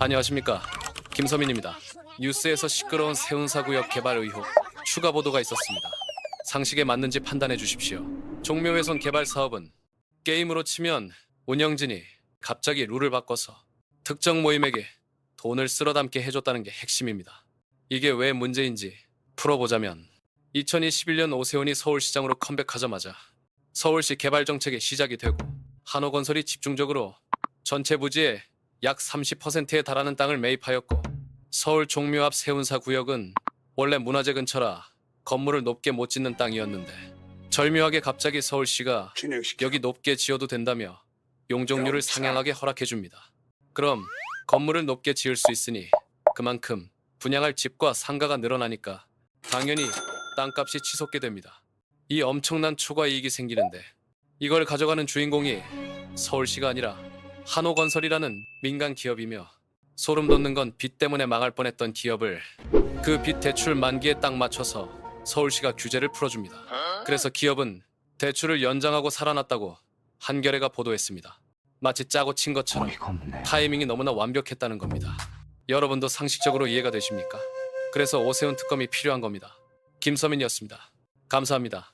안녕하십니까 김서민입니다. 뉴스에서 시끄러운 세운사구역 개발 의혹 추가 보도가 있었습니다. 상식에 맞는지 판단해 주십시오. 종묘훼손 개발 사업은 게임으로 치면 운영진이 갑자기 룰을 바꿔서 특정 모임에게 돈을 쓸어 담게 해줬다는 게 핵심입니다. 이게 왜 문제인지 풀어보자면 2021년 오세훈이 서울시장으로 컴백하자마자 서울시 개발 정책의 시작이 되고 한호건설이 집중적으로 전체 부지의 약 30%에 달하는 땅을 매입하였고 서울 종묘 앞 세운사 구역은 원래 문화재 근처라 건물을 높게 못 짓는 땅이었는데 절묘하게 갑자기 서울시가 진행시켜. 여기 높게 지어도 된다며 용적률을 상향하게 허락해 줍니다. 그럼 건물을 높게 지을 수 있으니 그만큼 분양할 집과 상가가 늘어나니까 당연히 땅값이 치솟게 됩니다. 이 엄청난 초과 이익이 생기는데 이걸 가져가는 주인공이 서울시가 아니라 한호건설이라는 민간 기업이며 소름 돋는 건 빚 때문에 망할 뻔했던 기업을 그 빚 대출 만기에 딱 맞춰서 서울시가 규제를 풀어줍니다. 그래서 기업은 대출을 연장하고 살아났다고 한겨레가 보도했습니다. 마치 짜고 친 것처럼. 타이밍이 너무나 완벽했다는 겁니다. 여러분도 상식적으로 이해가 되십니까? 그래서 오세훈 특검이 필요한 겁니다. 김서민이었습니다. 감사합니다.